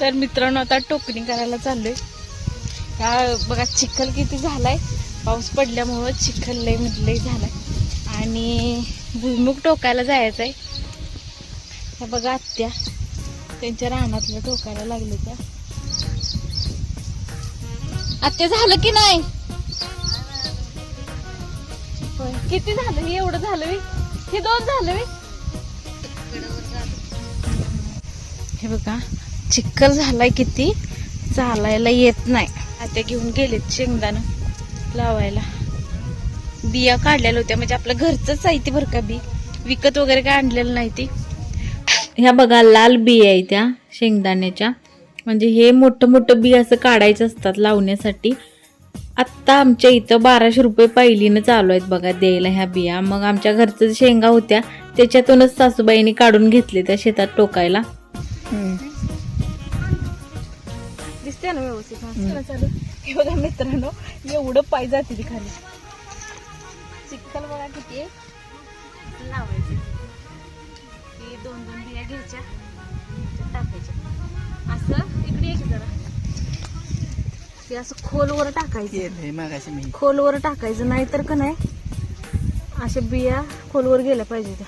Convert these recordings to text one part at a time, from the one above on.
तर मित्रांनो आता टोकणी करायला चाललोय. हा बघा चिखल किती झालाय. पाऊस पडल्यामुळं चिखल लय म्हणजे म्हटलंय झालाय. आणि भुईमुग टोकायला जायचं आहे हे बघा आत्या. त्यांच्या रानातलं टोकायला लागले त्या. आत्या झालं की नाही? होय. किती झालं? हे एवढं झालं बी? हे दोन झालं बी? हे बघा चिखल झालाय किती? चालायला येत नाही. आता घेऊन गेलेत शेंगदाणं लावायला. बिया काढलेल्या होत्या म्हणजे आपलं घरचंच आहे ती बरं का बी. विकत वगैरे काय आणलेलं नाही ती. ह्या बघा लाल बिया आहे त्या शेंगदाण्याच्या. म्हणजे हे मोठं मोठं बी असं काढायचं असतात लावण्यासाठी. आत्ता आमच्या इथं बाराशे रुपये पहिलीनं चालू आहेत बघा द्यायला ह्या बिया. मग आमच्या घरचं शेंगा होत्या त्याच्यातूनच सासूबाईंनी काढून घेतले त्या शेतात टोकायला. दिसते ना व्यवस्थित. चला चालू. हे बघा मित्रांनो एवढं पाय जाते ती खाली. चिखल बघा किती लावायचे. दोन दोन बिया घ्यायच्या. टाकायच्या. असं इकडे जरा. ते असं खोलवर टाकायचं. खोलवर टाकायचं नाहीतर का नाही अशा बिया खोलवर गेल्या पाहिजे त्या.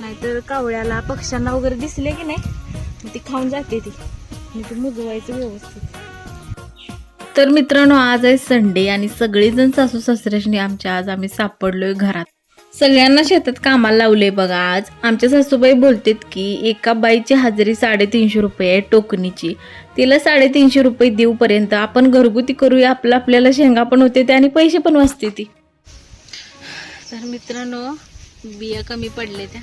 नाहीतर कावळ्याला पक्ष्यांना वगैरे दिसले की नाही ती खाऊन जाते ती. मुजवायचं व्यवस्थित. तर मित्रांनो आज आहे संडे आणि सगळेजण सासू सासऱ्याशी आमच्या आज आम्ही सापडलोय घरात. सगळ्यांना शेतात कामाला लावले बघा आज. आमच्या सासूबाई बोलतात की एका बाईची हजेरी साडेतीनशे रुपये आहे टोकणीची. तिला साडेतीनशे रुपये देऊपर्यंत आपण घरगुती करूया आपलं आपल्याला शेंगा पण होते ते आणि पैसे पण वाचते ती. तर मित्रांनो बिया कमी पडले त्या.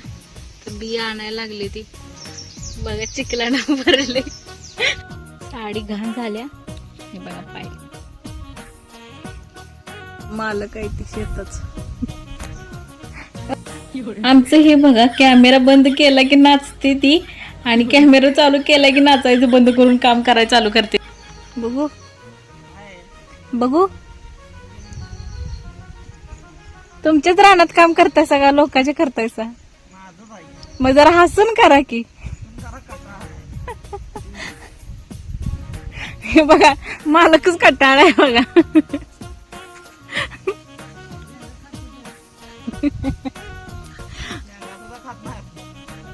तर बिया आणायला लागली ती. बघा चिखलानं भरले. साडी घाण झाल्या. हे बघा पाय मालक आहे ती शेतच. आमचं हे बघा कॅमेरा बंद केला की नाचते ती आणि कॅमेरा चालू केला की नाचायचं बंद करून काम करायला चालू करते. बघू. बघू. तुमच्याच रानात काम करताय सगळ्या लोकांचे करतायसा. मग जरा हसून करा की. हे बघा मालकच कटाळ आहे बघा.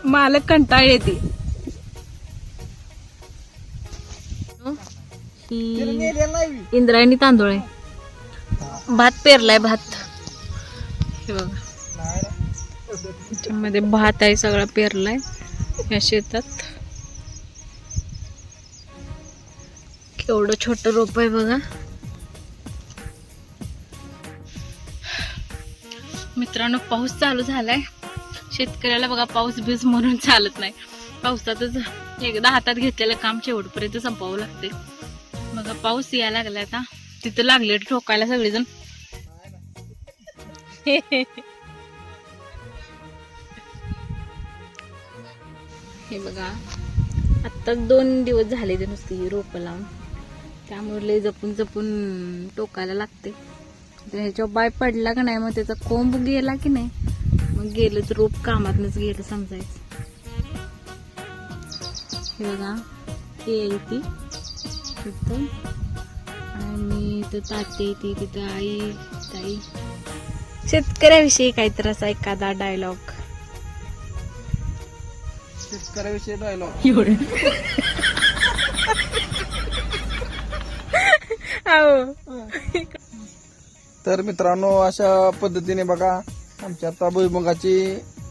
मालक कंटाळ येते. इंद्रायणी तांदूळ आहे. भात पेरलाय भात. हे बघा. त्याच्यामध्ये भात आहे सगळा पेरलाय. या शेतात. एवढं छोटं रोप आहे बघा. मित्रांनो पाऊस चालू झालाय. शेतकऱ्याला बघा पाऊस बीज म्हणून चालत नाही. पावसातच एकदा हातात घेतलेलं काम शेवटपर्यंत संपवावं लागते बघा पाऊस यायला लागलाय आता. तिथं लागले ठोकायला सगळेजण. हे बघा. आत्ताच दोन दिवस झाले ते नुसती रोपं लावून. त्यामुळे लय जपून जपून टोकायला लागते. तर ह्याच्यावर बाय पडला का नाही मग त्याचा कोंब गेला की नाही मग गेलं तर रोप कामातनच गेलं समजायचं. हे बघा आहे ती तिथं आणि इथं ताटे ती तिथं आई ताई. शेतकऱ्याविषयी काहीतरी असा एखादा डायलॉग शेतकऱ्याविषयी डायलॉग तर मित्रांनो अशा पद्धतीने बघा आमच्या आता भुईमुगाची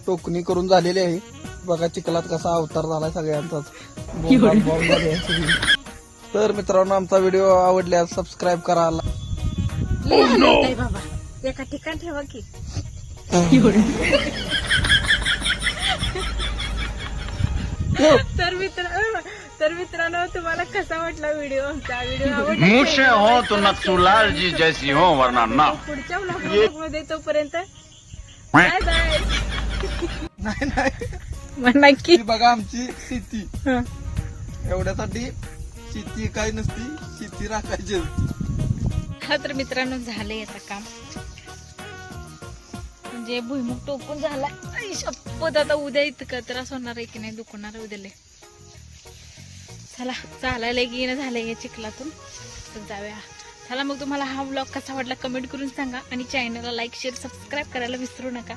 टोकणी करून झालेली आहे. बघा चिखलात कसा अवतार झालाय सगळ्यांचाच. तर मित्रांनो आमचा व्हिडिओ आवडल्यास सबस्क्राईब करा. एका ठिकाण ठेवा की. तर मित्र तर मित्रांनो तुम्हाला कसा वाटला व्हिडिओ? आमचा व्हिडिओ आवडला मुझसे हो तो नक्सुलाल जी जैसी हो वरना ना. पुढच्या ब्लॉगमध्ये तोपर्यंत बाय बाय नाही नक्की ही बघा आमची शेती. हं. एवढ्यासाठी शेती काय नसती शेती राखायची. असती हा तर मित्रांनो झालंय आता काम. म्हणजे भुईमुग टोकून झाला. आई शपथ आता उद्या इतकं त्रास होणार आहे की नाही दुखणार आहे उद्याला. चला चालायला येणं झालं या चिखलातून. जाऊया. चला मग तुम्हाला हा ब्लॉग कसा वाटला कमेंट करून सांगा. आणि चॅनलला लाईक शेअर सबस्क्राईब करायला विसरू नका.